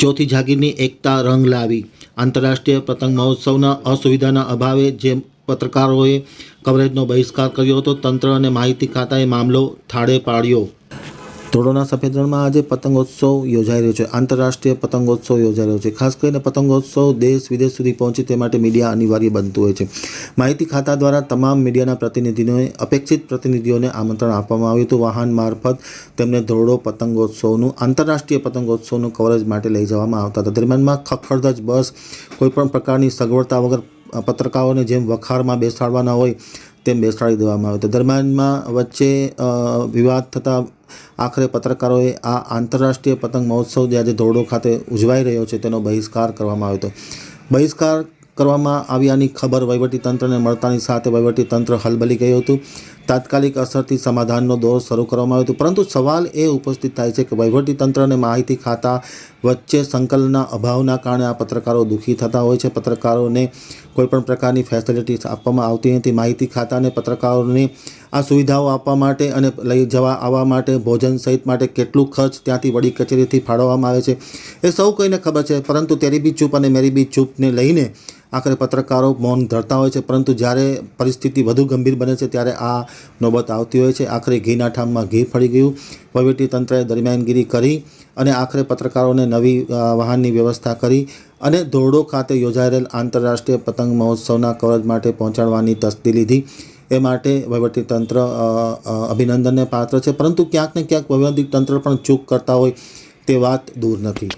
ચોથી જાગીરની એકતા રંગ લાવી. આંતરરાષ્ટ્રીય પતંગ મહોત્સવના અસુવિધાના અભાવે જે પત્રકારોએ કવરેજનો બહિષ્કાર કર્યો હતો, તંત્ર અને માહિતી ખાતાએ મામલો થાળે પાડ્યો. ધોરડોના સફેદ રણમાં આજે પતંગોત્સવ યોજાઈ રહ્યો છે. આંતરરાષ્ટ્રીય પતંગોત્સવ યોજાઈ રહ્યો છે. ખાસ કરીને પતંગોત્સવ દેશ વિદેશ સુધી પહોંચે તે માટે મીડિયા અનિવાર્ય બનતું હોય છે. માહિતી ખાતા દ્વારા તમામ મીડિયાના પ્રતિનિધિઓને અપેક્ષિત પ્રતિનિધિઓને આમંત્રણ આપવામાં આવ્યું હતું. વાહન મારફત તેમને ધોરડો પતંગોત્સવનું, આંતરરાષ્ટ્રીય પતંગોત્સવનું કવરેજ માટે લઈ જવામાં આવતા હતા. દરમિયાનમાં ખખડધજ બસ કોઈપણ પ્રકારની સગવડતા વગર પત્રકારોને જેમ વખારમાં બેસાડવાના હોય તેમ બેસાડી દેવામાં આવ્યો હતો દરમિયાનમાં વચ્ચે વિવાદ થતાં આખરે પત્રકારોએ આ આંતરરાષ્ટ્રીય પતંગ મહોત્સવ જે આજે ધોરડો ખાતે ઉજવાઈ રહ્યો છે તેનો બહિષ્કાર કરવામાં આવ્યો હતો. બહિષ્કાર કરવામાં આવ્યાની ખબર વહીવટીતંત્રને મળતાની સાથે વહીવટીતંત્ર હલબલી ગયું હતું. તાત્કાલિક અસરથી સમાધાનનો દોર શરૂ કરવામાં આવ્યો હતો. પરંતુ સવાલ એ ઉપસ્થિત થાય છે કે વહીવટીતંત્ર અને માહિતી ખાતા વચ્ચે સંકલનના અભાવના કારણે આ પત્રકારો દુઃખી થતા હોય છે. પત્રકારોને કોઈપણ પ્રકારની ફેસિલિટીસ આપવામાં આવતી નથી. માહિતી ખાતાને પત્રકારોને આ સુવિધાઓ આપવા માટે અને લઈ જવા, આવવા માટે, ભોજન સહિત માટે કેટલું ખર્ચ ત્યાંથી વડી કચેરીથી ફાળવવામાં આવે છે એ સૌ કોઈને ખબર છે. પરંતુ તેરી બી ચૂપ અને મેરી બી ચૂપને લઈને આખરે પત્રકારો મૌન ધરતા હોય છે. પરંતુ જ્યારે પરિસ્થિતિ વધુ ગંભીર બને છે, ત્યારે આ નોબત આવતી હોય છે. આખરે ઘીના ઠામમાં ઘી ફળી ગયું. વહીવટીતંત્રએ દરમિયાનગીરી કરી અને આખરે પત્રકારોને નવી વાહનની વ્યવસ્થા કરી અને ધોરડો ખાતે યોજાયેલ આંતરરાષ્ટ્રીય પતંગ મહોત્સવના કવરેજ માટે પહોંચાડવાની તસ્દી લીધી. એ માટે વહીવટીતંત્ર અભિનંદનને પાત્ર છે. પરંતુ ક્યાંક ને ક્યાંક વહીવટીતંત્ર પણ ચૂક કરતા હોય તે વાત દૂર નથી.